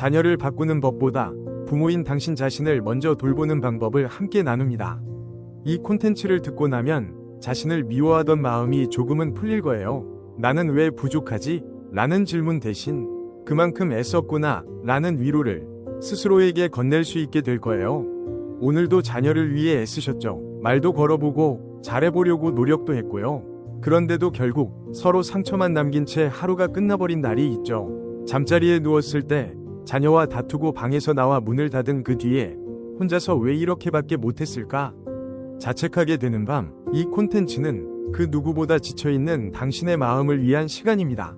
자녀를 바꾸는 법보다 부모인 당신 자신을 먼저 돌보는 방법을 함께 나눕니다. 이 콘텐츠를 듣고 나면 자신을 미워하던 마음이 조금은 풀릴 거예요. 나는 왜 부족하지? 라는 질문 대신 그만큼 애썼구나 라는 위로를 스스로에게 건넬 수 있게 될 거예요. 오늘도 자녀를 위해 애쓰셨죠. 말도 걸어보고 잘해보려고 노력도 했고요. 그런데도 결국 서로 상처만 남긴 채 하루가 끝나버린 날이 있죠. 잠자리에 누웠을 때 자녀와 다투고 방에서 나와 문을 닫은 그 뒤에 혼자서 왜 이렇게밖에 못했을까? 자책하게 되는 밤, 이 콘텐츠는 그 누구보다 지쳐있는 당신의 마음을 위한 시간입니다.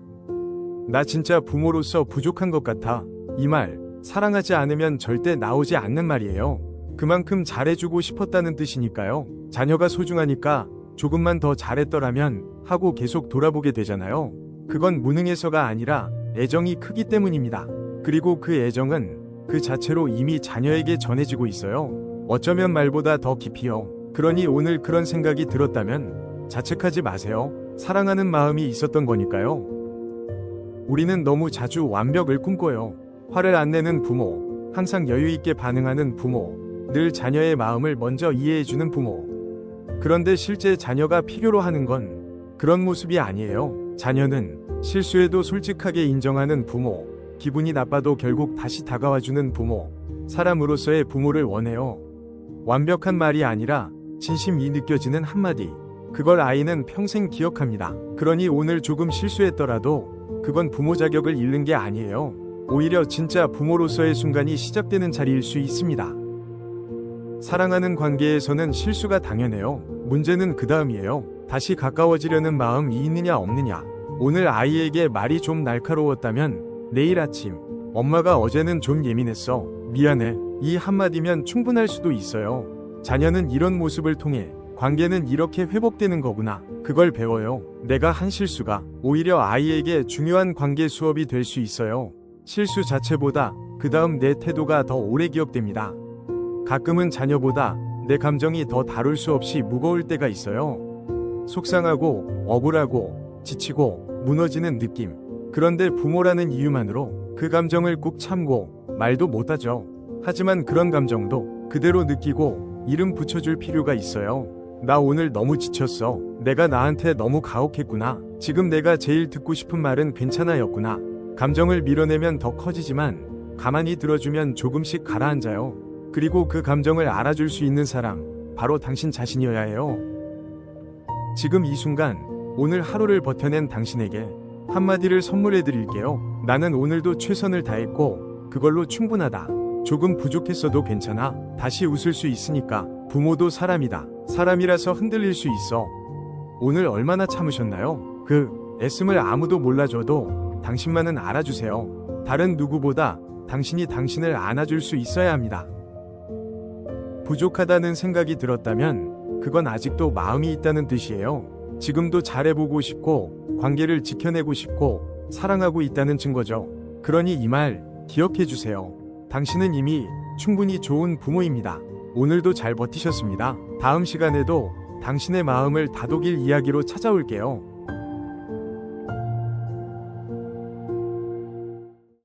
나 진짜 부모로서 부족한 것 같아. 이 말, 사랑하지 않으면 절대 나오지 않는 말이에요. 그만큼 잘해주고 싶었다는 뜻이니까요. 자녀가 소중하니까 조금만 더 잘했더라면 하고 계속 돌아보게 되잖아요. 그건 무능해서가 아니라 애정이 크기 때문입니다. 그리고 그 애정은 그 자체로 이미 자녀에게 전해지고 있어요. 어쩌면 말보다 더 깊이요. 그러니 오늘 그런 생각이 들었다면 자책하지 마세요. 사랑하는 마음이 있었던 거니까요. 우리는 너무 자주 완벽을 꿈꿔요. 화를 안 내는 부모, 항상 여유 있게 반응하는 부모, 늘 자녀의 마음을 먼저 이해해주는 부모. 그런데 실제 자녀가 필요로 하는 건 그런 모습이 아니에요. 자녀는 실수에도 솔직하게 인정하는 부모, 기분이 나빠도 결국 다시 다가와주는 부모, 사람으로서의 부모를 원해요. 완벽한 말이 아니라 진심이 느껴지는 한마디. 그걸 아이는 평생 기억합니다. 그러니 오늘 조금 실수했더라도 그건 부모 자격을 잃는 게 아니에요. 오히려 진짜 부모로서의 순간이 시작되는 자리일 수 있습니다. 사랑하는 관계에서는 실수가 당연해요. 문제는 그 다음이에요. 다시 가까워지려는 마음이 있느냐 없느냐. 오늘 아이에게 말이 좀 날카로웠다면 내일 아침 엄마가 어제는 좀 예민했어. 미안해. 이 한마디면 충분할 수도 있어요. 자녀는 이런 모습을 통해 관계는 이렇게 회복되는 거구나. 그걸 배워요. 내가 한 실수가 오히려 아이에게 중요한 관계 수업이 될 수 있어요. 실수 자체보다 그 다음 내 태도가 더 오래 기억됩니다. 가끔은 자녀보다 내 감정이 더 다룰 수 없이 무거울 때가 있어요. 속상하고 억울하고 지치고 무너지는 느낌. 그런데 부모라는 이유만으로 그 감정을 꾹 참고 말도 못하죠. 하지만 그런 감정도 그대로 느끼고 이름 붙여줄 필요가 있어요. 나 오늘 너무 지쳤어. 내가 나한테 너무 가혹했구나. 지금 내가 제일 듣고 싶은 말은 괜찮아였구나. 감정을 밀어내면 더 커지지만 가만히 들어주면 조금씩 가라앉아요. 그리고 그 감정을 알아줄 수 있는 사람, 바로 당신 자신이어야 해요. 지금 이 순간, 오늘 하루를 버텨낸 당신에게 한마디를 선물해 드릴게요. 나는 오늘도 최선을 다했고, 그걸로 충분하다. 조금 부족했어도 괜찮아. 다시 웃을 수 있으니까. 부모도 사람이다. 사람이라서 흔들릴 수 있어. 오늘 얼마나 참으셨나요? 그 애씀을 아무도 몰라줘도 당신만은 알아주세요. 다른 누구보다 당신이 당신을 안아줄 수 있어야 합니다. 부족하다는 생각이 들었다면 그건 아직도 마음이 있다는 뜻이에요. 지금도 잘해보고 싶고 관계를 지켜내고 싶고 사랑하고 있다는 증거죠. 그러니 이 말 기억해 주세요. 당신은 이미 충분히 좋은 부모입니다. 오늘도 잘 버티셨습니다. 다음 시간에도 당신의 마음을 다독일 이야기로 찾아올게요.